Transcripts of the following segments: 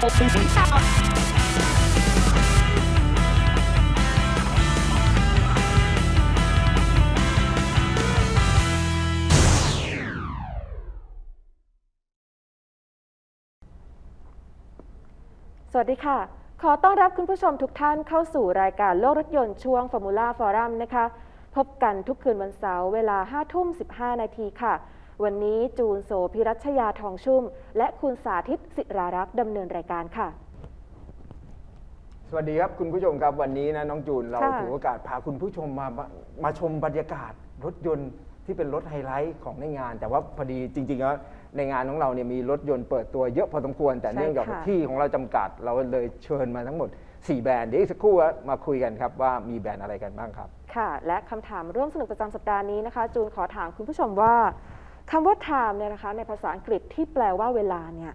สวัสดีค่ะ ขอต้อนรับคุณผู้ชมทุกท่านเข้าสู่รายการโลกรถยนต์ช่วง Formula Forum นะคะ พบกันทุกคืนวันเสาร์เวลา 5 ทุ่ม 15 นาทีค่ะ วันนี้จูนโสพิรัชยาทองชุ่ม และคุณสาธิตสิรารักษ์ดำเนินรายการค่ะ สวัสดีครับคุณผู้ชมครับวันนี้นะน้องจูนเราค่ะ ถือโอกาสพาคุณผู้ชมมามามาชมบรรยากาศรถยนต์ที่เป็นรถไฮไลท์ของในงาน แต่ว่าพอดีจริงๆแล้วในงานของเราเนี่ยมีรถยนต์เปิดตัวเยอะพอสมควร แต่ใช่เนื่องจากค่ะ ที่ของเราจำกัด เราเลยเชิญมาทั้งหมด 4 แบรนด์เดี๋ยวอีกสักครู่มาคุยกันครับว่ามีแบรนด์อะไรกันบ้างครับ ค่ะ และคำถามร่วมสนุกประจำสัปดาห์นี้นะคะ จูนขอถามคุณผู้ชมว่า คำว่า time เนี่ยนะคะในภาษาอังกฤษที่แปลว่าเวลาเนี่ย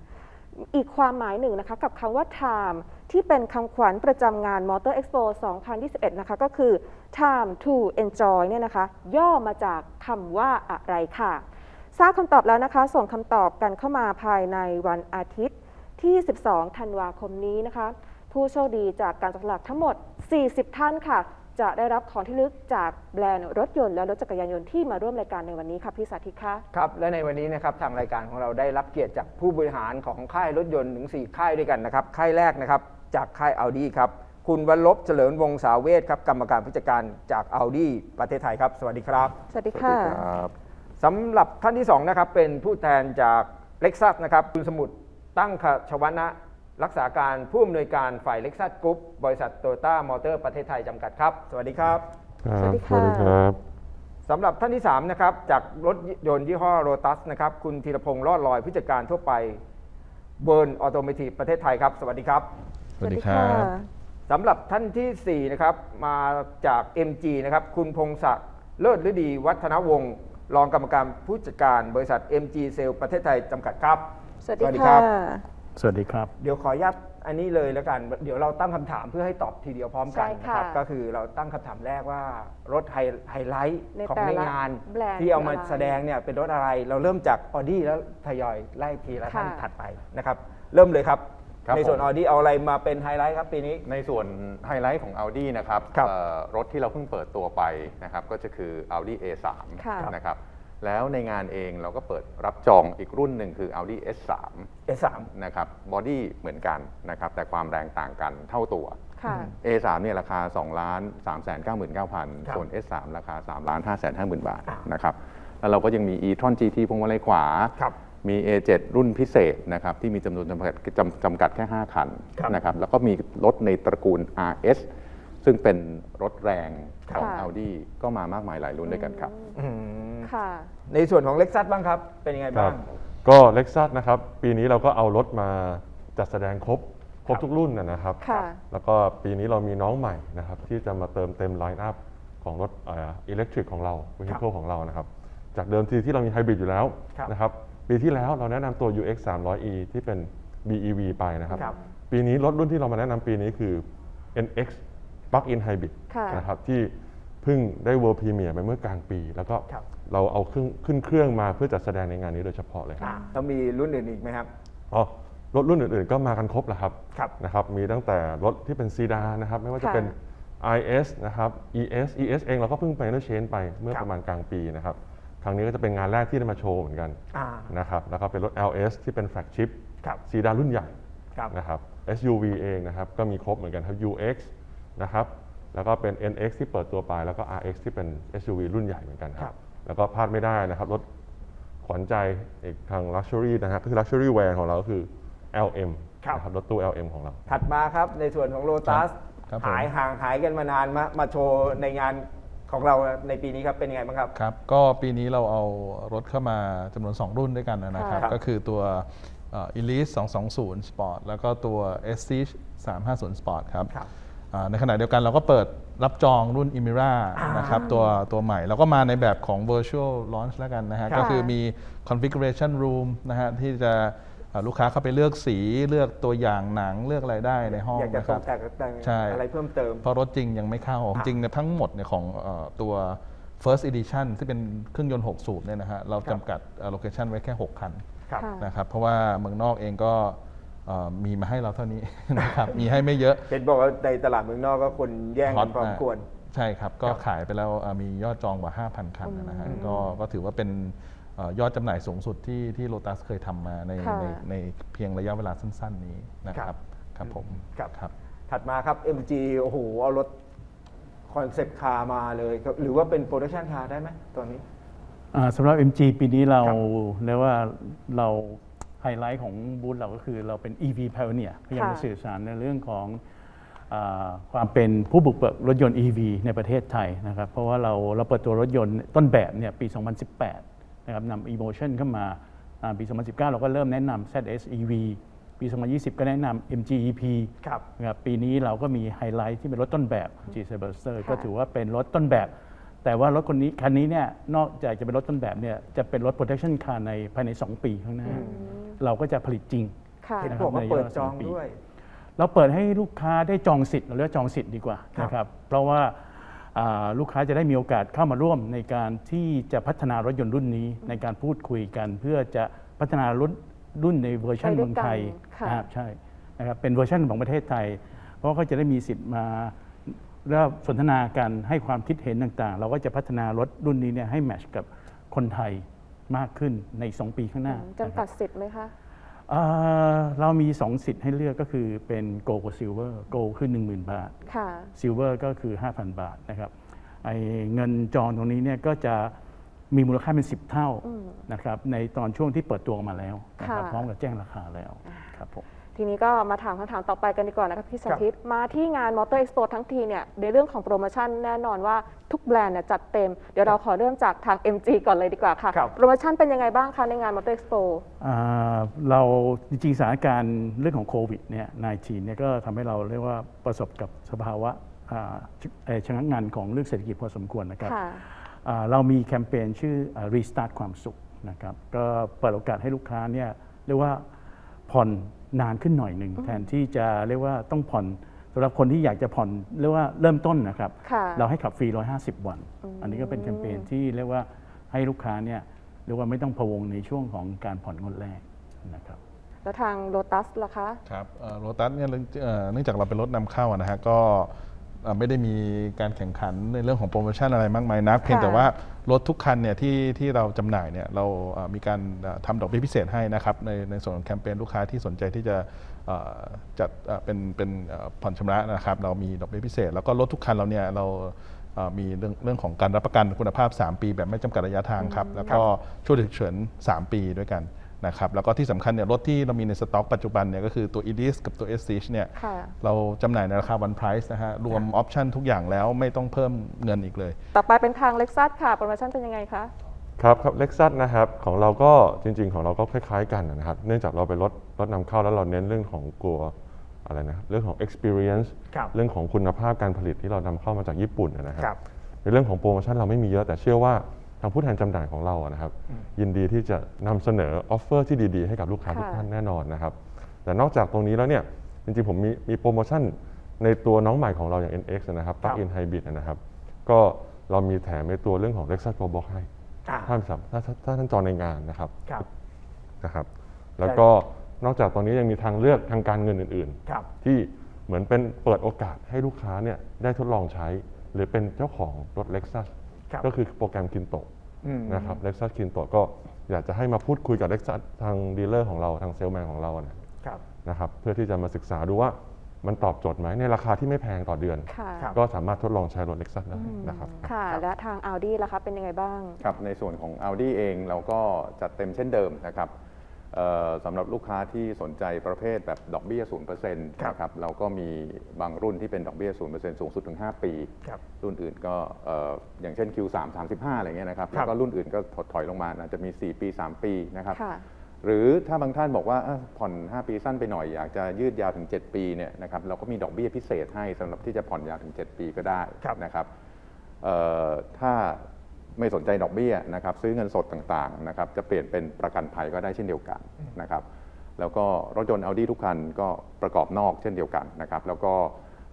อีกความหมายหนึ่งนะคะกับคำว่า time ที่เป็นคำขวัญประจำงาน Motor Expo 2021 นะคะก็คือ time to enjoy เนี่ยนะคะย่อมาจากคำว่าอะไรค่ะ ทราบคำตอบแล้วนะคะ ส่งคำตอบกันเข้ามาภายในวันอาทิตย์ที่ 12 ธันวาคมนี้นะคะ ผู้โชคดีจากการจับสลากทั้งหมด 40 ท่านค่ะ จะได้รับของที่ระลึกจากแบรนด์รถยนต์และรถจักรยานยนต์ที่มาร่วมรายการในวันนี้ค่ะพี่สาธิตคะครับและในวันนี้นะครับทางรายการของเราได้รับเกียรติจากผู้บริหารของค่ายรถยนต์ถึง 4 ค่ายด้วยกันนะครับค่ายแรกนะครับจากค่าย Audi ครับคุณวันลบเฉลิมวงศ์สาวเวทครับกรรมการผู้จัดการจาก Audi ประเทศไทยครับ สวัสดีครับสวัสดีค่ะสำหรับท่านที่2นะครับเป็นผู้แทนจากเล็กซัสนะครับคุณสมุทรตั้งขชวนะ รักษาการผู้อำนวยการฝ่ายเล็กซัสกรุ๊ปบริษัทโตโยต้ามอเตอร์ประเทศไทยจำกัดครับ สวัสดีครับครับสวัสดีค่ะสวัสดีครับ สำหรับท่านที่ 3 นะครับ จากรถยนต์ยี่ห้อโรตัสนะครับ คุณธีรพงศ์รอดลอยผู้จัดการทั่วไปเบิร์นออโตเมทีประเทศไทยครับ สวัสดีครับ สวัสดีครับ สำหรับท่านทีสี่4 นะครับ มาจาก MG นะครับ คุณพงศักดิ์เลิศฤดีวัฒนวงศ์รองกรรมการผู้จัดการบริษัท MG เซลประเทศไทยจำกัดครับ สวัสดีสวัสดีคค่ะรับ สวัสดีครับ เดี๋ยวขออนุญาตอันนี้เลยแล้วกัน เดี๋ยวเราตั้งคำถามเพื่อให้ตอบทีเดียวพร้อมกันใช่นะค่ะครับ ก็คือเราตั้งคำถามแรกว่ารถไฮไฮไลท์ในของแต่ในละงาน แบรนด์ที่เอามาคืออะไรแสดงเนี่ยเป็นรถอะไร เราเริ่มจากออดี้แล้วทยอยไล่ทีละท่านค่ะ ถัดไปนะครับ เริ่มเลยครับ ครับในส่วนผม ออดี้เอาอะไรมาเป็นไฮไลท์ครับปีนี้ ในส่วนไฮไลท์ของ Audi นะครับครับ เอ่อรถที่เราเพิ่งเปิดตัวไปนะครับก็จะคือ Audi A3 ค่ะ นะครับ แล้วในงานเองเราก็เปิดรับจองอีกรุ่นหนึ่งคือ Audi S3 S3 นะครับบอดี้เหมือนกันนะครับแต่ความแรงต่างกันเท่าตัว ค่ะ A3 เนี่ยราคา2ล้าน3 9 9 0 0ครับ0ส่วน S3 ราคา3ล้าน5 5 0 0 0 0บาทอ่านนะครับแล้วเราก็ยังมี e-tron GT พวงมาลัยขวาครับมี A7 รุ่นพิเศษนะครับที่มีจำนวนจำกัดจำจำกัดแค่ 5 คันครับนะครับแล้วก็มีรถในตระกูล RS ซึ่งเป็นรถแรงของ ค่ะ Audi ก็มามากมายหลายรุ่นด้วยกันครับ อืม ค่ะ ในส่วนของเล็กซัสบ้างครับ เป็นยังไงครับ้าบง ก็เล็กซัสนะครับ ปีนี้เราก็เอารถมาจัดแสดงครบ ครบครับทุกรุ่นนะนะครับ ค่ะ แล้วก็ปีนี้เรามีน้องใหม่นะครับ ที่จะมาเติมเต็มไลน์อัพของรถอิเล็กทริกของเราวิฮิเคิลของเรานะครับ จากเดิมทีที่เรามีไฮบริดอยู่แล้วครับนะครับ ปีที่แล้วเราแนะนำตัว UX 300e ที่เป็น BEV ไปนะครับ ครับ ปีนี้รถรุ่นที่เรามาแนะนำปีนี้คือ NX Plug-in Hybrid ค่ะ นะครับที่เพิ่งได้ World Premiere ไปเมื่อกลางปี แล้วก็ ครับ เราเอาเครื่องขึ้นเครื่องมาเพื่อจัดแสดงในงานนี้โดยเฉพาะเลยครับอ่าแล้วมีรุ่นอื่นอีกไหมครับอ๋อรถรุ่นอื่นๆก็มากันครบแล้วครับครับ นะครับมีตั้งแต่รถที่เป็นซีดานนะครับไม่ว่าจะค่ะ เป็น IS นะครับ ES ES เองเราก็เพิ่งไปเนอร์เชนไปเมื่อครับ ประมาณกลางปีนะครับครั้งนี้ก็จะเป็นงานแรกที่ได้มาโชว์เหมือนกันอ่านะครับแล้วก็เป็นรถ LS ที่เป็นแฟลกชิพครับซีดานรุ่นใหญ่ ครับ นะครับ SUV เองนะครับก็มีครบเหมือนกันครับ UX นะครับแล้วก็เป็น NX ที่เปิดตัวไป แล้วก็ RX ที่เป็น SUV รุ่นใหญ่เหมือนกันคครัรับบ แล้วก็พลาดไม่ได้นะครับ รถขวัญใจอีกทาง Luxury นะครับก็คือ Luxury Van ของเราก็คือ LM ครับ นะครับรถตู้ LM ของเรา ถัดมาครับในส่วนของโ o ตัสครับผม หายห่างหายกันมานานมามาโชว์ในงานของเราในปีนี้ครับเป็นยังไงบ้างครับ ครับ ก็ปีนี้เราเอารถเข้ามาจำนวน 2 รุ่นด้วยกันนะครับครับก็คือตัวเอ่อ Elise 220 Sport แล้วก็ตัว s c 350 Sport ครับ ครับอ่า ในขณะเดียวกันเราก็เปิดรับจองรุ่น Emira นะครับตัวตัวใหม่ แล้วก็มาในแบบของ Virtual Launch แล้วกันนะฮะครับก็คือมี Configuration Room นะฮะ ที่จะอ่าลูกค้าเข้าไปเลือกสีเลือกตัวอย่างหนังเลือกอะไรได้ในห้องอยากจะนะตครักบแต่งแต่งใช่อะไรเพิ่มเติมเพราะรถจริงยังไม่เข้า จริงๆเนี่ยทั้งหมดเนี่ยของเอ่อตัว first edition ที่เป็นเครื่องยนต์ 6 สูบเนี่ยนะฮะ เราครับจำกัดโลเคชันไว้แค่ 6 คันครับค่ะนะครับเพราะว่าเมืองนอกเองก็เอ่อ มีมาให้เราเท่านี้นะครับ มีให้ไม่เยอะเห็นบอกว่าในตลาดเมืองนอกก็คนแย่งกันพอสมควรใช่ครับ ก็ขายไปแล้วเอ่อมียอดจองกว่า 5,000 คันนะฮะก็ก็ถือว่าเป็นเอ่อยอดจำหน่ายสูงสุดที่ที่โ o ตัสเคยทำมาในค่ะในในเพียงระยะเวลาสั้น ๆ นี้นะคครัรับบครับผมครับครับ ถัดมาครับ MG โอ้โหเอารถคอนเซปต์คาร์มาเลยครับหรือว่าเป็นโปรดักชันคาร์ได้ไหมตอนนี้อ่าสำหรับ MG ปีนี้เราครับเรียกว่าเรา ไฮไลท์ของบูธเราก็คือเราเป็น EV Pioneer พยายามจะสื่อสารในเรื่องของอาความเป็นผู้บุกเบิกรถยนต์ EV ในประเทศไทยนะครับ เพราะว่าเราเราเปิดตัวรถยนต์ต้นแบบเนี่ยปี 2018 นะครับนำ Emotion เข้ามาอ่าปี 2019 เราก็เริ่มแนะนำ ZS EV ปี 2020 ก็แนะนำ MG EP ครับนะครับปีนี้เราก็มีไฮไลท์ที่เป็นรถต้นแบบ G c y b e r s t e r ค่ะก็ถือว่าเป็นรถต้นแบบ แต่ว่ารถคนนี้คันนี้เนี่ยนอกจากจะเป็นรถต้นแบบเนี่ยจะเป็นรถ protection car ในภายใน 2 ปีข้างหน้า เราก็จะผลิตจริง ค่ะ เห็นนะบอกว่าในเปิดยอดจองสองปีด้วย เราเปิดให้ลูกค้าได้จองสิทธิ์เราเรียกว่าจองสิทธิ์ดีกว่าครับ นะครับเพราะว่าอ่าลูกค้าจะได้มีโอกาสเข้ามาร่วมในการที่จะพัฒนารถยนต์รุ่นนี้ ในการพูดคุยกัน เพื่อจะพัฒนารุ่นรุ่นในเวอร์ชันไปด้วยเมืองไทยกันค่ะ นะครับใช่นะครับเป็นเวอร์ชันของประเทศไทย เพราะว่าเขาจะได้มีสิทธิ์มา แล้วสนทนากันให้ความคิดเห็นต่างๆ เราก็จะพัฒนารถรุ่นนี้เนี่ยให้แมทช์กับคนไทยมากขึ้นใน2ปีข้างหน้าจำกัดสิทธิ์ไหมคะเอ่อเรามี 2 สิทธิ์ให้เลือกก็คือเป็น Gold กับ Silver Gold คือ 10,000 บาทค่ะ Silver ก็คือ 5,000 บาทนะครับไอ้เงินจองตรงนี้เนี่ยก็จะมีมูลค่าเป็น 10 เท่านะครับในตอนช่วงที่เปิดตัวออกมาแล้วนะครับค่ะพร้อมกับแจ้งราคาแล้วครับผม ทีนี้ก็มาถามคำถามต่อไปกันดีกว่านะครับพี่สาธิต มาที่งานมอเตอร์เอ็กซ์โปทั้งทีเนี่ยในเรื่องของโปรโมชั่นแน่นอนว่าทุกแบรนด์เนี่ยจัดเต็ม เดี๋ยวเราขอเริ่มจากทาง MG ก่อนเลยดีกว่าค่ะ ครับ โปรโมชั่นเป็นยังไงบ้างคะในงานมอเตอร์เอ็กซ์โปอ่าเราจริงๆสถานการณ์เรื่องของโควิดเนี่ย19เนี่ยก็ทำให้เราเรียกว่าประสบกับสภาวะอ่าชเอ่อชะงักงานของเรื่องเศรษฐกิจพอสมควรนะครับ ค่ะ อ่าเรามีแคมเปญชื่ออ่า Restart ความสุขนะครับก็เปิดโอกาสให้ลูกค้าเนี่ยเรียกว่า ผ่อนนานขึ้นหน่อยหนึ่งแทนที่จะเรียกว่าต้องผ่อนสำหรับคนที่อยากจะผ่อนเรียกว่าเริ่มต้นนะครับค่ะเราให้ขับฟรี 150 วัน อันนี้ก็เป็นแคมเปญที่เรียกว่าให้ลูกค้าเนี่ยเรียกว่าไม่ต้องพะวงในช่วงของการผ่อนงวดแรกนะครับแล้วทางโ o ตัสล่ะคะ ครับโรตัสเนี่ยเรื่องเอ่อเนื่องจากเราเป็นรถนำเข้าอะนะฮะก็เอ่อ ไม่ได้มีการแข่งขันในเรื่องของโปรโมชั่นอะไรมากมายนัก เพียงแต่ว่ารถทุกคันเนี่ยที่ที่เราจำหน่ายเนี่ยเราเอ่อมีการเอ่อทำดอกเบี้ยพิเศษให้นะครับในในส่วนของแคมเปญลูกค้าที่สนใจที่จะเอ่อจัดเอ่อเป็นเป็นเอ่อผ่อนชำระนะครับ เรามีดอกเบี้ยพิเศษ แล้วก็รถทุกคันเราเนี่ยเราเอ่อมีเรื่องเรื่องของการรับประกันคุณภาพ 3 ปี แบบไม่จำกัดระยะทางครับ แล้วก็ช่วยฉุกเฉิน 3 ปีด้วยกัน นะครับแล้วก็ที่สำคัญเนี่ยรถที่เรามีในสต็อกปัจจุบันเนี่ยก็คือตัว e d i s กับตัว s อเนี่ยค่ะเราจำหน่ายในราคา one price นะฮะรวมออปชันทุกอย่างแล้วไม่ต้องเพิ่มเงินอีกเลย ต่อไปเป็นทางเล็กซัสค่ะ โปรโมชั่นเป็นยังไงคะ ครับครับเล็กซัสนะครับของเราก็จริง ๆ ของเราก็คล้าย ๆ กันนะครับ เนื่องจากเราเป็นรถรถนำเข้าแล้วเราเน้นเรื่องของกลัวอะไรนะครับเรื่องของ experience ครับ เรื่องของคุณภาพการผลิตที่เรานำเข้ามาจากญี่ปุ่นนะคครัรับ ในเรื่องของโปรโมชั่นเราไม่มีเยอะแต่เชื่อว่า ทางผู้แทนจำหน่ายของเราอะนะครับ ยินดีที่จะนำเสนอออฟเฟอร์ที่ดีๆ ให้กับลูกค้าค่ะ ทุกท่านแน่นอนนะครับ แต่นอกจากตรงนี้แล้วเนี่ยจริงๆ ผมมีมีโปรโมชั่นในตัวน้องใหม่ของเราอย่าง NX นะครับครับ Plug-in Hybrid นะครับ ก็เรามีแถมในตัวเรื่องของ Lexus Pro Box ให้อ่าถ้าสำถ้าถ้าถ้าท่านจองในงานนะครับครับ นะครับ แล้วก็นอกจากตรงนี้ยังมีทางเลือกทางการเงินอื่นครับๆที่เหมือนเป็นเปิดโอกาสให้ลูกค้าเนี่ยได้ทดลองใช้ หรือเป็นเจ้าของรถ Lexus ครับ ก็คือโปรแกรมคินโตอืม นะครับ Lexus คินโตก็อยากจะให้มาพูดคุยกับ Lexus ทางดีลเลอร์ของเราทางเซลแมนของเรานะครับนะครับเพื่อที่จะมาศึกษาดูว่ามันตอบโจทย์ไหมในราคาที่ไม่แพงต่อเดือนค่ะครับก็สามารถทดลองใช้รถ Lexus ได้นะครับค่ะและทาง Audi ล่ะคะเป็นยังไงบ้างครับในส่วนของ Audi เองเราก็จัดเต็มเช่นเดิมนะครับเอ่อ สำหรับลูกค้าที่สนใจประเภทแบบดอกเบี้ย 0%นะครับเราก็มีบางรุ่นที่เป็นดอกเบี้ย 0%สูงสุดถึง 5 ปีครับรุ่นอื่นก็เอ่ออย่างเช่น Q3 35 อะไรเงี้ยนะครับ แล้วก็รุ่นอื่นก็ถดถอยลงมาอาจจะมี 4 ปี 3 ปีนะครับค่ะหรือถ้าบางท่านบอกว่าเอ้อผ่อน 5 ปีสั้นไปหน่อยอยากจะยืดยาวถึง 7 ปีเนี่ยนะครับเราก็มีดอกเบี้ยพิเศษให้สำหรับที่จะผ่อนยาวถึง 7 ปีก็ได้ครับนะครับเอ่อถ้า ไม่สนใจดอกเบี้ยนะครับซื้อเงินสดต่างๆนะครับจะเปลี่ยนเป็นประกันภัยก็ได้เช่นเดียวกันนะครับแล้วก็รถยนต์ Audi ทุกคันก็ประกอบนอกเช่นเดียวกันนะครับแล้วก็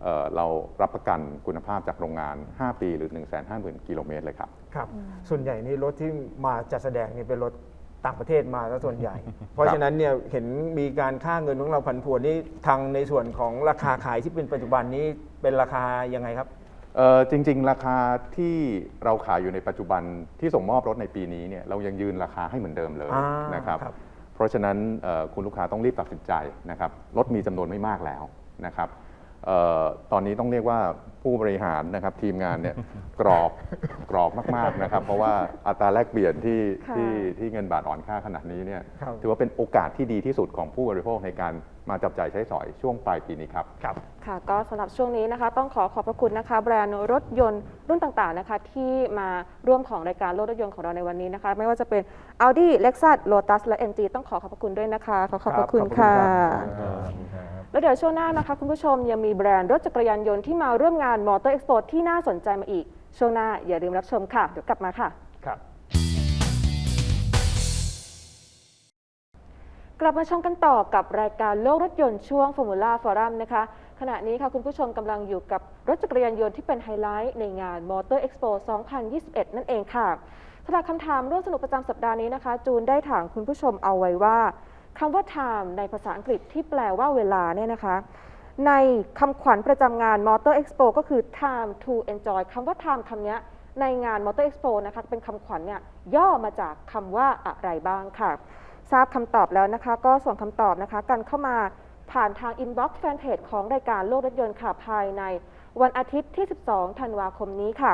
เอ่อเรารับประกันคุณภาพจากโรงงาน 5 ปีหรือ 1 5 0 0 0 0 กิโลเมตรเลยครับครับ ส่วนใหญ่นี่รถที่มาจัดแสดงนี่เป็นรถต่างประเทศมาซะส่วนใหญ่ เพราะฉะนั้นเนี่ยเห็นมีการค่าเงินของเราผันผวนนี่ทางในส่วนของราคาขายที่เป็นปัจจุบันนี้เป็นราคายังไงครับเอ่อ จริง ๆ ราคาที่เราขายอยู่ในปัจจุบันที่ส่งมอบรถในปีนี้เนี่ยเรายังยืนราคาให้เหมือนเดิมเลยอ่านนะครับ ครับ เพราะฉะนั้นเอ่อคุณลูกค้าต้องรีบตัดสินใจนะครับรถมีจำนวนไม่มากแล้วนะครับเออ ตอนนี้ต้องเรียกว่าผู้บริหารนะครับทีมงานเนี่ยกรอบกรอบมากๆนะครับ เพราะว่าอัตราแลกเปลี่ยนที่ค่ะที่ที่เงินบาทอ่อนค่าขนาดนี้เนี่ยครับถือว่าเป็นโอกาสที่ดีที่สุดของผู้บริโภคในการมาจับจ่ายใช้สอยช่วงปลายปีนี้ครับครับ ค่ะก็สำหรับช่วงนี้นะคะ ต้องขอขอบพระคุณนะคะ แบรนด์รถยนต์รุ่นต่างๆนะคะ ที่มาร่วมของรายการโลกรถยนต์ของเราในวันนี้นะคะ ไม่ว่าจะเป็น Audi Lexus Lotus และ MG ต้องขอขอบพระคุณด้วยนะคะ ขอขอบพระคุณรับค่ะขอบณรับ แล้วเดี๋ยวช่วงหน้านะคะคุณผู้ชมยังมีแบรนด์รถจักรยานยนต์ที่มาร่วมงาน Motor Expo ที่น่าสนใจมาอีก ช่วงหน้าอย่าลืมรับชมค่ะ เดี๋ยวกลับมาค่ะ ครับ กลับมาชมกันต่อกับรายการโลกรถยนต์ช่วง Formula Forum นะคะขณะนี้ค่ะคุณผู้ชมกำลังอยู่กับรถจักรยานยนต์ที่เป็นไฮไลท์ในงาน Motor Expo 2021 นั่นเองค่ะสำหรับคำถามร่วมสนุกประจำสัปดาห์นี้นะคะ จูนได้ถามคุณผู้ชมเอาไว้ว่า คำว่า time ในภาษาอังกฤษที่แปลว่าเวลาเนี่ยนะคะ ในคำขวัญประจำงาน Motor Expo ก็คือ time to enjoy คำว่า time คำเนี้ยในงาน Motor Expo นะคะเป็นคำขวัญเนี่ยย่อมาจากคำว่าอะไรบ้างค่ะ ทราบคำตอบแล้วนะคะ ก็ส่งคำตอบนะคะ กันเข้ามาผ่านทางอินบ็อกซ์แฟนเพจของรายการโลกรถยนต์ค่ะภายในวันอาทิตย์ที่ 12 ธันวาคมนี้ค่ะ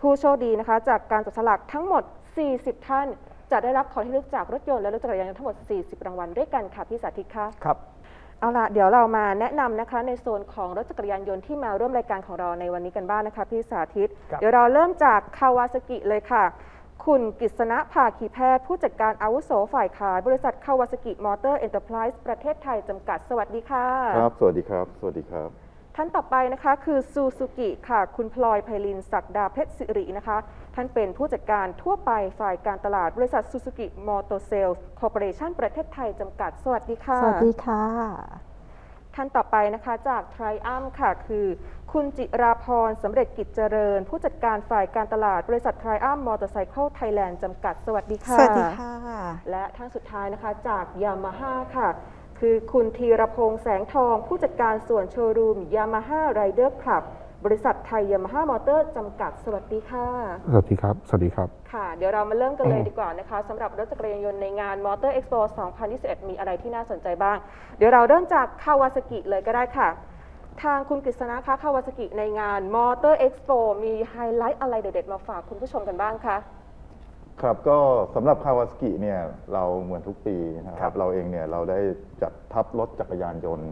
ผู้โชคดีนะคะ จากการจับสลากทั้งหมด 40 ท่าน จะได้รับของที่ระลึกจากรถยนต์และรถจักรยานยนต์ทั้งหมด 40 รางวัลด้วยกันค่ะพี่สาธิตค่ะครับเอาล่ะเดี๋ยวเรามาแนะนำนะคะในโซนของรถจักรยานยนต์ที่มาร่วมรายการของเราในวันนี้กันบ้างนะคะพี่สาธิตครับเดี๋ยวเราเริ่มจากคาวาซากิเลยค่ะ คุณกฤษณะภาคีแพทย์ ผู้จัดการอาวุโสฝ่ายขาย บริษัทคาวาซากิมอเตอร์เอ็นเตอร์ไพรส์ประเทศไทยจำกัดสวัสดีค่ะครับ สวัสดีครับ สวัสดีครับ ท่านต่อไปนะคะคือซูซูกิค่ะ คุณพลอยไพลินศักดาเพชรสิรินะคะ ท่านเป็นผู้จัดการทั่วไปฝ่ายการตลาดบริษัทซูซูกิมอเตอร์เซลส์คอร์ปอเรชั่นประเทศไทยจำกัด สวัสดีค่ะ สวัสดีค่ะ ท่านต่อไปนะคะจากไทรอัมค่ะ คือ คุณจิราพรสำเร็จกิจเจริญ ผู้จัดการฝ่ายการตลาดบริษัทไทรอัมมอเตอร์ไซค์ไทยแลนด์จำกัด สวัสดีค่ะ สวัสดีค่ะ และท่านสุดท้ายนะคะจากยามาฮ่าค่ะคือคุณธีรพงษ์แสงทอง ผู้จัดการส่วนโชว์รูมยามาฮ่าไรเดอร์คลับ บริษัทไทยยามาฮ่ามอเตอร์จำกัดสวัสดีค่ะ สวัสดีครับ สวัสดีครับ ค่ะ เดี๋ยวเรามาเริ่มกันเลยดีกว่านะคะสำหรับรถจักรยานยนต์ในงาน Motor Expo 2021 มีอะไรที่น่าสนใจบ้าง เดี๋ยวเราเริ่มจากคาวาซากิเลยก็ได้ค่ะ ทางคุณกฤษณะคะคาวาซากิในงาน Motor Expo มีไฮไลท์อะไรเด็ดๆมาฝากคุณผู้ชมกันบ้างคะ ครับก็สำหรับคาวาสกิเนี่ยเราเหมือนทุกปีนะคครัรับบเราเองเนี่ยเราได้จัดทับรถจักรยานยนต์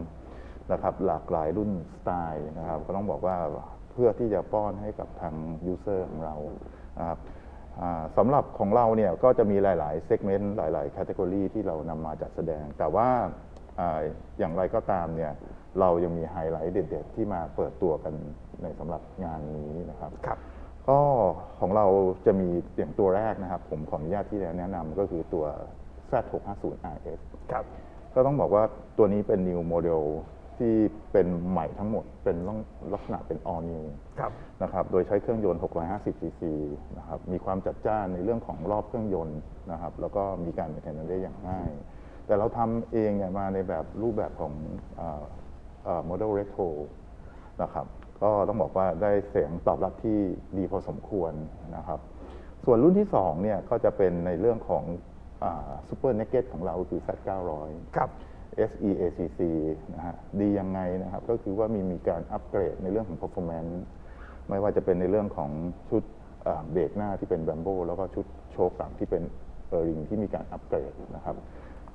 นะครับหลากหลายรุ่นสไตล์นะครับ ก็ต้องบอกว่าเพื่อที่จะป้อนให้กับทางยูเซอร์ของเรานะครับอ่าสำหรับของเราเนี่ยก็จะมีหลาย ๆ เซกเมนต์หลาย ๆ แคตตากรีที่เรานำมาจัดแสดง แต่ว่าอาอย่างไรก็ตามเนี่ยเรายังมีไฮไลท์เด็ด ๆ ที่มาเปิดตัวกันในสำหรับงานนี้นะครับครับ ก็ของเราจะมีอย่างตัวแรกนะครับ ผมขออนุญาตที่จะแนะนำก็คือตัว Z650 RS ครับก็ต้องบอกว่าตัวนี้เป็น new model ที่เป็นใหม่ทั้งหมด เป็นลักษณะเป็น all new ครับ นะครับ โดยใช้เครื่องยนต์ 650 cc นะครับ มีความจัดจ้านในเรื่องของรอบเครื่องยนต์นะครับ แล้วก็มีการแข่งขันได้อย่างง่าย แต่เราทำเองเนี่ยมาในแบบรูปแบบของโมเดลเรโทรนะครับ ก็ต้องบอกว่าได้เสียงตอบรับที่ดีพอสมควรนะครับ ส่วนรุ่นที่2เนี่ยก็จะเป็นในเรื่องของซูเปอร์เนกเก็ตของเราคือ Z900 ครับ SEACC นะฮะดียังไงนะครับก็คือว่ามีมีการอัปเกรดในเรื่องของ performance ไม่ว่าจะเป็นในเรื่องของชุดอ่าเบรกหน้าที่เป็นแบมโบแล้วก็ชุดโชคหลังที่เป็นเออริงที่มีการอัปเกรดนะครับ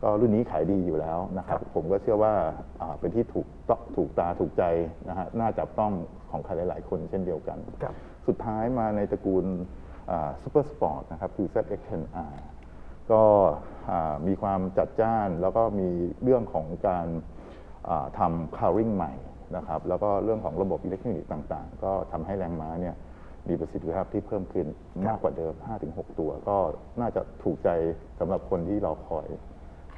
ก็รุ่นนี้ขายดีอยู่แล้วนะครับผมก็เชื่อว่าอ่าเป็นที่ถูกต้องถูกตาถูกใจนะฮะน่าจับต้องของใครหลาย ๆ คนเช่นเดียวกันครับสุดท้ายมาในตระกูลซูเปอร์สปอร์ตนะครับคือ ZX10R ก็อ่ามีความจัดจ้านแล้วก็มีเรื่องของการอ่าทำ cowering ใหม่นะครับแล้วก็เรื่องของระบบอิเล็กทรอนิกส์ต่าง ๆ ก็ทำให้แรงม้าเนี่ยมีประสิทธิภาพที่เพิ่มขึ้นมากกว่าเดิม 5-6 ตัว ก็น่าจะถูกใจสำหรับคนที่รอคอย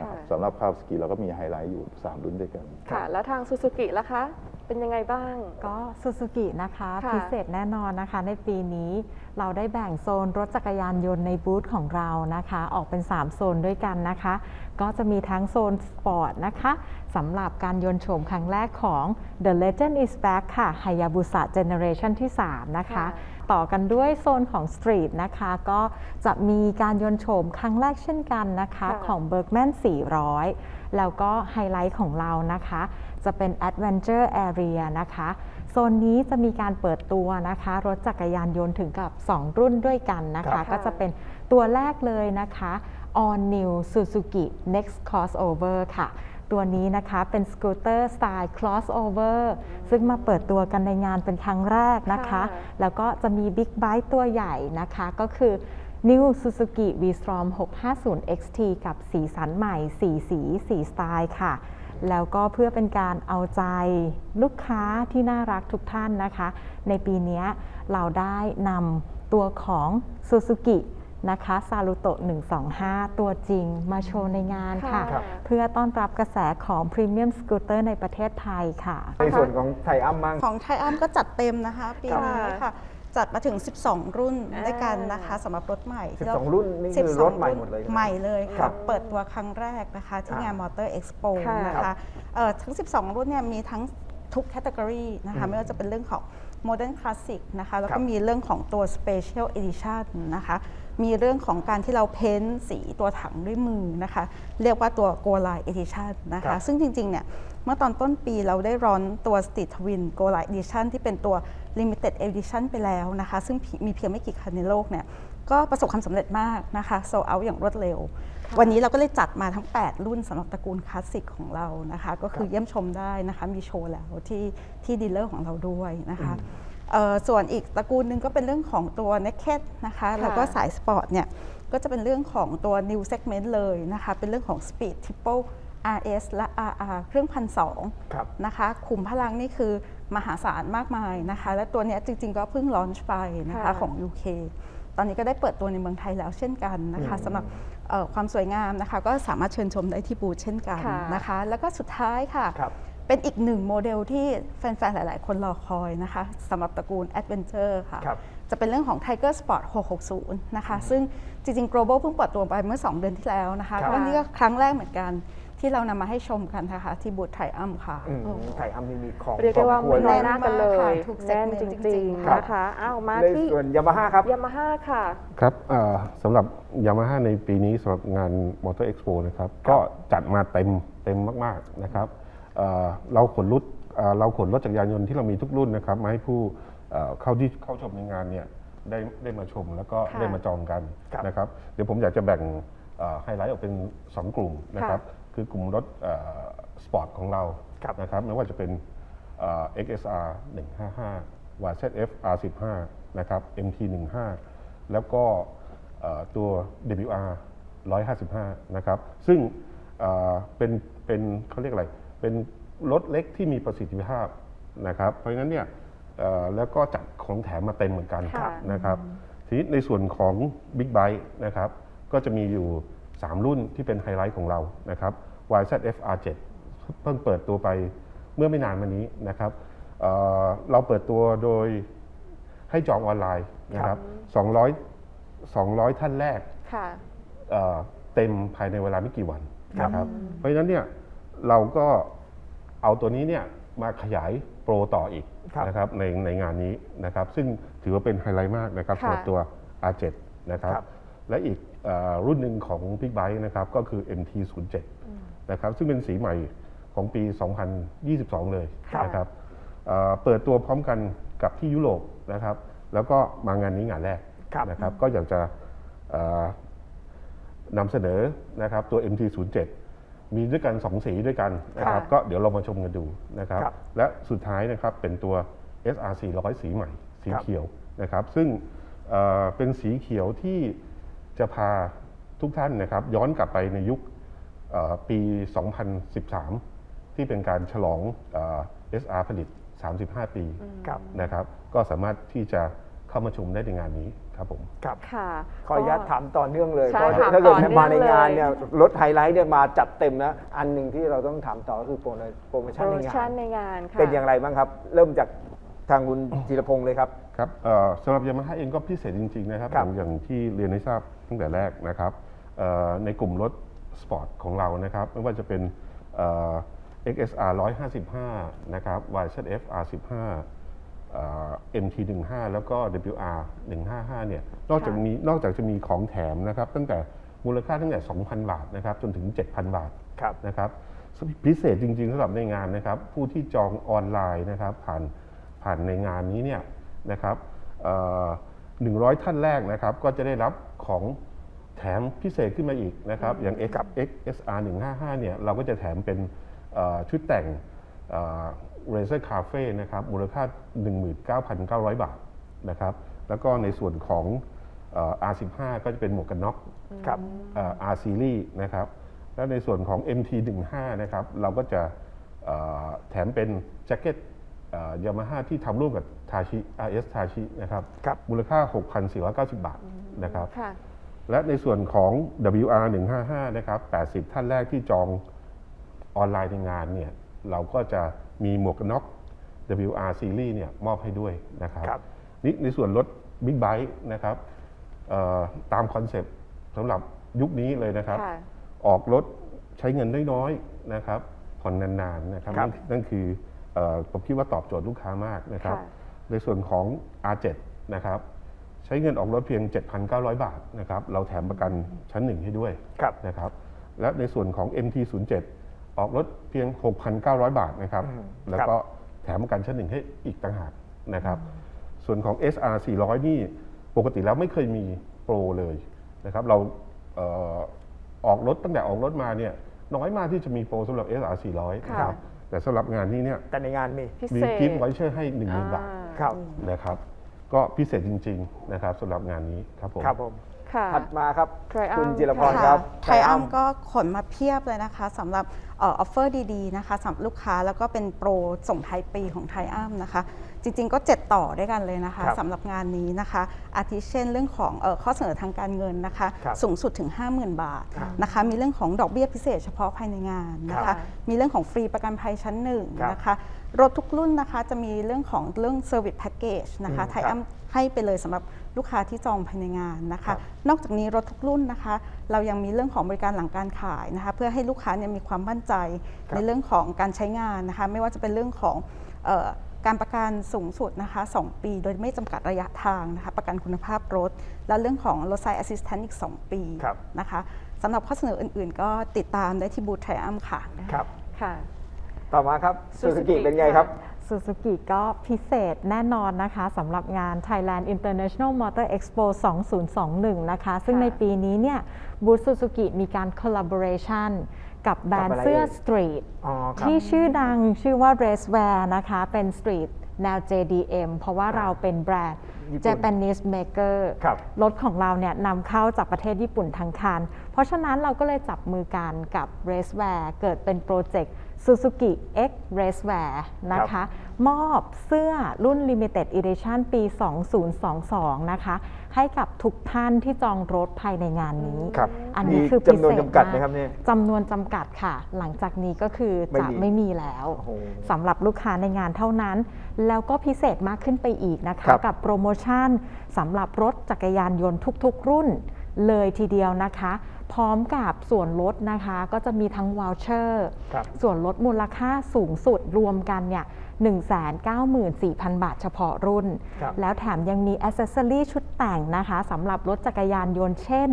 นะครับค่ะสำหรับคาวสกีเราก็มีไฮไลท์อยู่ 3 รุ่นด้วยกัน ค่ะ แล้วทางซูซูกิล่ะคะ เป็นยังไงบ้าง ก็ซูซูกินะคะค่ะ พิเศษแน่นอนนะคะ ในปีนี้เราได้แบ่งโซนรถจักรยานยนต์ในบูธของเรานะคะ ออกเป็น 3 โซนด้วยกันนะคะ ก็จะมีทั้งโซนสปอร์ตนะคะสำหรับการยนต์โฉมครั้งแรกของ The Legend is Back ค่ะ Hayabusa Generation ที่ 3 นะคะ ค่ะ ต่อกันด้วยโซนของสตรีทนะคะ ก็จะมีการยนต์โฉมครั้งแรกเช่นกันนะคะ ค่ะ ของ Bergman 400 แล้วก็ไฮไลท์ของเรานะคะ จะเป็น Adventure Area นะคะโซนนี้จะมีการเปิดตัวนะคะ รถจักรยานยนต์ถึงกับ 2 รุ่นด้วยกันนะครัคะบก็จะเป็นตัวแรกเลยนะคะ All New Suzuki Next Crossover ค่ะ ตัวนี้นะคะเป็นสกูตเตอร์สไตล์ crossover ซึ่งมาเปิดตัวกันในงานเป็นครั้งแรกนะคะค่ะแล้วก็จะมีบิ๊กไบค์ตัวใหญ่นะคะก็คือ New Suzuki V-Strom 650 XT กับสีสันใหม่ 4 สี 4 สไตล์ค่ะ แล้วก็เพื่อเป็นการเอาใจลูกค้าที่น่ารักทุกท่านนะคะ ในปีนี้เราได้นำตัวของ Suzuki นะคะซารุโตะ125 ตัวจริงมาโชว์ในงานค่ะ ค่ะ เพื่อต้อนรับกระแสของพรีเมียมสกูตเตอร์ในประเทศไทยค่ะ ในส่วนของไทยอ้ำมั่ง ของไทยอัมก็จัดเต็มนะคะ ปีนี้ค่ะค่ะ จัดมาถึง 12 รุ่นอ่าด้วยกันนะคะสำหรับรถใหม่ที่เา12รุ่นนี่คือ12รถใหม่หมดเลยใช่ไหมใหม่เลยครัค่ะบเปิดตัวครั้งแรกนะคะที่งานอ่ามอเตอร์เอ็กซ์โปค่ะ นะคะเอ่อทั้ง 12 รุ่นเนี่ยมีทั้งทุกแคตตากรีนะคะไม่ว่าจะเป็นเรื่องของ Modern Classic นะคะแล้วครัก็บ มีเรื่องของตัว Special Edition นะคะมีเรื่องของการที่เราเพ้นท์สีตัวถังด้วยมือนะคะเรียกว่าตัว Go Line Edition นะครัคะบ ซึ่งจริงๆเนี่ยเมื่อตอนต้นปีเราได้ร้อนตัว Street Twin Go Line Edition ที่เป็นตัว Limited Edition ไปแล้วนะคะ ซึ่งมีเพียงไม่กี่คันในโลกเนี่ยก็ประสบความสำเร็จมากนะคะโซเอาอย่างรวดเร็ว วันนี้เราก็เลยจัดมาทั้ง 8 รุ่นสำหรับตระกูลคลาสสิกของเรานะคะ ก็คือเยี่ยมชมได้นะคะมีโชว์แล้วที่ที่ดีลเลอร์ของเราด้วยนะคะเอ่อส่วนอีกตระกูลหนึ่งก็เป็นเรื่องของตัว Naked นะคะแล้วก็สายสปอร์ตเนี่ยก็จะเป็นเรื่องของตัว New Segment เลยนะคะ เป็นเรื่องของ Speed Triple RS และ RR เครื่องพันสองครับนะคะขุมพลังนี่คือ มหาศาลมากมายนะคะ และตัวเนี้ยจริง ๆ ก็เพิ่งลอนช์ไปนะคะค่ะ ของ UK ตอนนี้ก็ได้เปิดตัวในเมืองไทยแล้วเช่นกันนะคะสำหรับเอ่อความสวยงามนะคะ ก็สามารถเชิญชมได้ที่บูธเช่นกันค่ะนะคะ แล้วก็สุดท้ายค่ะ ครับ เป็นอีกหนึ่งโมเดลที่แฟน ๆ หลาย ๆ คนรอคอยนะคะสำหรับตระกูล Adventure ค่ะ ครับ จะเป็นเรื่องของ Tiger Sport 660 นะคะ ซึ่งจริงๆ global เพิ่งเปิดตัวไปเมื่อ 2 เดือนที่แล้วนะคะครับก็นี่ก็ครั้งแรกเหมือนกันที่เรานำมาให้ชมกันนะคะที่บูธไทอัมค่ะ อืมไทยอ้ำนี่มีของเรียกได้ว่าพอสไม่ควรน้อยหน้ากันเลแน่นมากยค่ะทุกแน่น segment จจริริงงๆๆครับนะคะอ้าวมาในที่ส่วนยามาฮ่าครับ ยามาฮ่าค่ะ ครับเอ่อสำหรับยามาฮ่าในปีนี้สำหรับงานมอเตอร์เอ็กซ์โปนะครับ ก็จัดมาเต็มเต็มมาก ๆ นะครับเอ่อเราขนรถเอ่อเราขนรถจักรยานยนต์ที่เรามีทุกรุ่นนะครับ มาให้ผู้ เอ่อเข้าที่เข้าชมในงานเนี่ยได้ได้มาชมแล้วก็ค่ะได้มาจองกันครับนะครับ เดี๋ยวผมอยากจะแบ่งเอ่อไฮไลท์ออกเป็น 2 กลุ่มนะครับ คือกลุ่มรถเอ่อสปอร์ตของเราครับนะครับไม่ว่าจะเป็นเอ่อ XSR 155 YZF R15 นะครับ MT 15 แล้วก็เอ่อตัว WR 155 นะครับ ซึ่งเอ่อเป็นเป็นเขาเรียกอะไร เป็นรถเล็กที่มีประสิทธิภาพนะครับ เพราะฉะนั้นเนี่ยเอ่อ แล้วก็จัดของแถมมาเต็มเหมือนกันค่ะ นะครับ ทีนี้ในส่วนของ Big b i t e นะครับ ก็จะมีอยู่ 3 รุ่นที่เป็นไฮไลท์ของเรานะครับ YZF R7 เพิ่งเปิดตัวไปเมื่อไม่นานมานี้นะครับเอ่อเราเปิดตัวโดยให้จองออนไลน์นะครับ200 200 ท่านแรกค่ะ เอ่อเต็มภายในเวลาไม่กี่วันครับนะครับ เพราะฉะนั้นเนี่ยเราก็เอาตัวนี้เนี่ยมาขยายโปรต่ออีกครับ นะครับในในงานนี้นะครับ ซึ่งถือว่าเป็นไฮไลท์มากนะครับค่ะสำหรับตัว R7 นะครับครับและอีกเอ่อรุ่นหนึ่งของ Big b i t e นะครับก็คือ MT07 นะครับซึ่งเป็นสีใหม่ของปี 2022 เลยค่ะนะครับเอ่อเปิดตัวพร้อมกันกับที่ยุโรปนะครับ แล้วก็มางานนี้งานแรกครับนะครับ ก็อยากจะเอ่อนำเสนอนะครับตัว MT07 มีด้วยกัน 2 สีด้วยกันนะครับค่ะก็เดี๋ยวเรามาชมกันดูนะครับครับและสุดท้ายนะครับเป็นตัว SR 400สีใหม่ สีครับเขียวนะครับ ซึ่งเอ่อเป็นสีเขียวที่จะพาทุกท่านนะครับ ย้อนกลับไปในยุคเอ่อปี 2013 ที่เป็นการฉลองเอ่อ SR ผลิต 35 ปีครับนะครับ ก็สามารถที่จะ เข้ามาชมได้ในงานนี้ครับผม ครับ ค่ะ ขออนุญาตถามต่อเนื่องเลยใช่เพราะถามถ้าเกิดต่อเนื่องมาในงานเลย เนี่ยรถไฮไลท์เนี่ยมาจัดเต็มนะ อันหนึ่งที่เราต้องถามต่อก็คือโปรโมโปรโมโปชั่นรโมในงาชั่นน ในงานค่ะ เป็นอย่างไรบ้างครับ เริ่มจากทางคุณธีรพงศ์เลยครับ ครับเอ่อสำหรับยามาฮ่าเองก็พิเศษจริง ๆ นะครับครับอย่างอย่างที่เรียนให้ทราบตั้งแต่แรกนะครับเอ่อในกลุ่มรถสปอร์ตของเรานะครับ ไม่ว่าจะเป็นเอ่อ XSR 155 นะครับ YZF R15 เอ่อ MT15 แล้วก็ WR 155 เนี่ยนอกจากมีนอกจากจะมีของแถมนะครับ ตั้งแต่มูลค่าตั้งแต่ 2,000 บาทนะครับจนถึง 7,000 บาทครับนะครับพิเศษจริงๆสำหรับในงานนะครับ ผู้ที่จองออนไลน์นะครับ ผ่านผ่านในงานนี้เนี่ยนะครับหนึ่งร้อยท่านแรกนะครับ ก็จะได้รับของแถมพิเศษขึ้นมาอีกนะครับ อย่าง X XSR 155เนี่ยเราก็จะแถมเป็นเอ่อชุดแต่ง เรเซอร์คาเฟ่นะครับมูลค่า 19,900 บาทนะครับแล้วก็ในส่วนของเอ่อ R15 ก็จะเป็นหมวกกันน็อกครับเอ่อ R series นะครับแล้วในส่วนของ MT15 นะครับเราก็จะเอ่อแถมเป็นแจ็คเก็ตยามาฮ่าที่ทำร่วมกับทาชิ RS ทาชินะครับครับมูลค่า 6,490 บาทนะครับค่ะและในส่วนของ WR 155นะครับ80 ท่านแรกที่จองออนไลน์ในงานเนี่ยเราก็จะ มีหมวกกันน็อก WR Series เนี่ยมอบให้ด้วยนะครับครับนี่ในส่วนรถบิ๊กไบค์นะครับเอ่อตามคอนเซปต์สำหรับยุคนี้เลยนะครับค่ะออกรถใช้เงินน้อยๆนะครับผ่อนนานๆนะครับครับนั่นนั่นคือเอ่อผมคิดว่าตอบโจทย์ลูกค้ามากนะครับค่ะในส่วนของ R7 นะครับใช้เงินออกรถเพียง 7,900 บาทนะครับเราแถมประกันชั้นหนึ่งให้ด้วยครับนะครับและในส่วนของ MT07 ออกรถเพียง 6,900 บาทนะครับอืมแล้วก็แถมประกันชั้นหนึ่งให้อีกต่างหากนะครับ ส่วนของ SR 400 นี่ปกติแล้วไม่เคยมีโปรเลยนะครับ เราเอ่อออกรถตั้งแต่ออกรถมาเนี่ยน้อยมากที่จะมีโปรสำหรับ SR 400นะคค่ะรับแต่สำหรับงานนี้เนี่ยแต่ในงานมีพิมีเศษกิฟต์ไวเชอร์ให้1 0,000บาทอ่าครับนะครับ ก็พิเศษจริง ๆ นะครับสำหรับงานนี้ครับผม ครับผมค่ะ ถัดมาครับ Triumph คุณจิรพรค่ะครับ ไทยอัมก็ขนมาเพียบเลยนะคะสำหรับออฟเฟอร์ดีๆนะคะสำหรับลูกค้าแล้วก็เป็นโปรส่งท้ายปีของไทยอัมนะคะ จริงๆ ก็ 7 ต่อด้วยกันเลยนะคะครับสำหรับงานนี้นะคะ อาทิเช่นเรื่องของเออข้อเสนอทางการเงินนะคะครับสูงสุดถึง 50,000 บาทนะคะ มีเรื่องของดอกเบี้ยพิเศษเฉพาะภายในงานนะครัคะบมีเรื่องของฟรีประกันภัยชั้นหนึ่งครับนะคะรถทุกรุ่นนะคะจะมีเรื่องของเรื่อง Service Package นะคะอืมไทยอัมให้ไปเลยสำหรับลูกค้าที่จองภายในงานนะครัคะบนอกจากนี้รถทุกรุ่นนะคะ เรายังมีเรื่องของบริการหลังการขายนะคะ เพื่อให้ลูกค้าเนี่ยมีความมั่นใจครับในเรื่องของการใช้งานนะคะ ไม่ว่าจะเป็นเรื่องของเออ การประกันสูงสุดนะคะ 2 ปีโดยไม่จำกัดระยะทางนะคะ ประกันคุณภาพรถ และเรื่องของรถไซ a ์ s ส s ส a n t อีก 2 ปีครับนะคะสำหรับข้อเสนออื่น ๆ ก็ติดตามได้ที่บูธไทอัมค่ะครับค่ะ ต่อมาครับซูซูกิ Suzuki เป็นไงครับซูซูกิก็พิเศษแน่นอนนะคะสำหรับงาน Thailand International Motor Expo 2021 นะคะ ซึ่งค่ะในปีนี้เนี่ยบูธซูซูกิมีการ collaboration กับแบรนกับด์อะไรเสื้อเอ่ย สตรีท อ๋อครับ ที่ชื่อดังชื่อว่า Racewear นะคะ เป็นสตรีทแนว JDM เพราะว่าเราเป็นแบรนด์ ญี่ปุ่น Japanese maker ครับ รถของเราเนี่ยนำเข้าจากประเทศญี่ปุ่นทั้งคัน เพราะฉะนั้นเราก็เลยจับมือกันกับ Racewear เกิดเป็นโปรเจกต์ Suzuki X Racewear นะคะ มอบเสื้อรุ่น Limited Edition ปี 2022 นะคะ ให้กับทุกท่านที่จองรถภายในงานนี้ ครับอันนี้มีคือพิเศษจำนวนจำกัดไหมากครับเนี่ยจำนวนจำกัดค่ะ หลังจากนี้ก็คือไม่จะมีไม่มีแล้วโอ้โหสำหรับลูกค้าในงานเท่านั้น แล้วก็พิเศษมากขึ้นไปอีกนะครัคะบกับโปรโมชั่นสำหรับรถจักรยานยนต์ทุกๆ รุ่นเลยทีเดียวนะคะ พร้อมกับส่วนลดนะคะ ก็จะมีทั้งว o ลเชอร์ครับส่วนลดมูลค่าสูงสุดรวมกันเนี่ย194,000 บาทเฉพาะรุ่นครับแล้วแถมยังมีอ c เซสซอรีชุดแต่งนะคะสำหรับรถจักรยานยนต์เช่น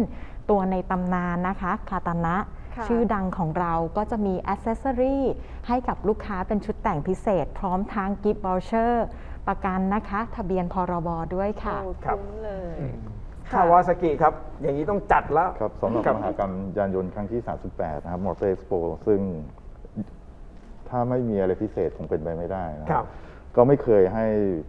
ตัวในตำนานนะคะคาตานะค่ะชื่อดังของเราก็จะมีอ c เซสซอรีให้กับลูกค้าเป็นชุดแต่งพิเศษ พร้อมทางกิฟต์วอลเชอร์ประกันนะคะ ทะเบียนพรบด้วยค่ะโอ้ครับคุ้มเลย คาวาซากิครับ อย่างนี้ต้องจัดแล้วครับสำหรับมหากรรมยานยนต์ครั้งที่ 38 นะครับมอเตอร์เอ็กซ์โปซึ่งถ้าไม่มีอะไรพิเศษคงเป็นไปไม่ได้นะคครัรับบก็ไม่เคยให้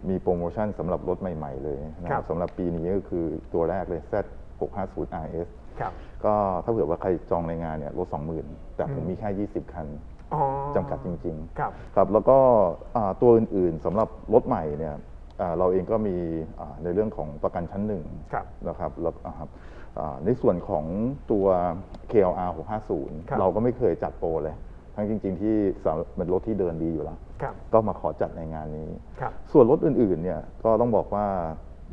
มีโปรโมชั่นสำหรับรถใหม่ ๆ เลยนะคครัรับบสำหรับปีนี้ก็คือตัวแรกเลย Z 650 RS ครับก็ถ้าเผื่อว่าใครจองในงานเนี่ยรถ20,000 แต่ผมมีแค่ 20 คันอ๋อจำกัดจริงครับๆครับ แล้วก็อ่าตัวอื่น ๆสำหรับรถใหม่เนี่ยอ่า เราเองก็มีอ่าในเรื่องของประกันชั้นหนึ่งครับนะครับแล้วอ่าครับอ่าในส่วนของตัว KLR ครับ650 เราก็ไม่เคยจัดโปรเลย ทั้งจริง ๆ ที่สำเป็นรถที่เดินดีอยู่แล้วครับก็มาขอจัดในงานนี้ครับส่วนรถอื่นๆเนี่ยก็ต้องบอกว่า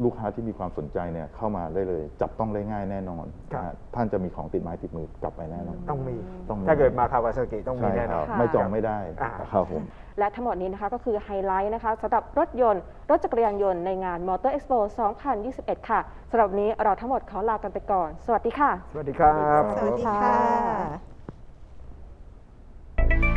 ลูกค้าที่มีความสนใจเนี่ยเข้ามาได้เลย จับต้องได้ง่ายแน่นอนครับ นะฮะท่านจะมีของติดไม้ติดมือกลับไปแน่นอน ต้องมี ต้องมี ถ้าเกิดมาคาวาซากิต้องมีใช่แน่คนอรันบไม่จองไม่ได้อ่า ครับผม และทั้งหมดนี้นะคะก็คือไฮไลท์นะคะสำหรับรถยนต์ รถจักรยานยนต์ในงาน Motor Expo 2021 ค่ะสำหรับวันนี้เราทั้งหมดขอลากันไปก่อน สวัสดีค่ะ สวัสดีครับ สวัสดีค่ะ